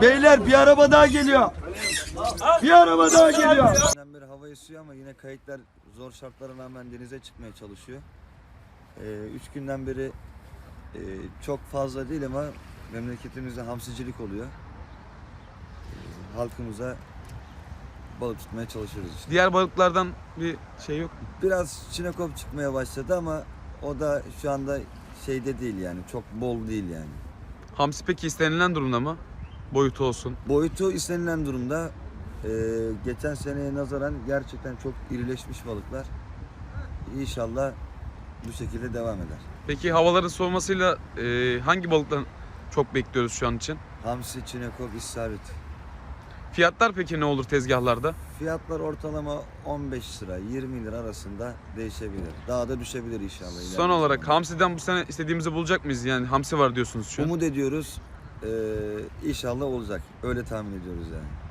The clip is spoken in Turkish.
Beyler bir araba daha geliyor. Bir araba daha geliyor. Beri hava esiyor ama yine kayıklar zor şartlara rağmen denize çıkmaya çalışıyor. Ee, üç günden beri e, çok fazla değil ama memleketimizde hamsicilik oluyor. Ee, halkımıza balık tutmaya çalışıyoruz işte. Diğer balıklardan bir şey yok mu? Biraz çinekop çıkmaya başladı ama o da şu anda şeyde değil yani çok bol değil yani. Hamsi peki istenilen durumda mı? Boyutu olsun. Boyutu istenilen durumda. Ee, geçen seneye nazaran gerçekten çok irileşmiş balıklar. İnşallah bu şekilde devam eder. Peki havaların soğumasıyla e, hangi balıktan çok bekliyoruz şu an için? Hamsi, çinekop, istavrit. Fiyatlar peki ne olur tezgahlarda? Fiyatlar ortalama 15 lira 20 lira arasında değişebilir. Daha da düşebilir inşallah. ileride Son olarak zamanda. hamsiden bu sene istediğimizi bulacak mıyız? Yani hamsi var diyorsunuz şu an. umut ediyoruz. Ee, inşallah olacak. Öyle tahmin ediyoruz yani.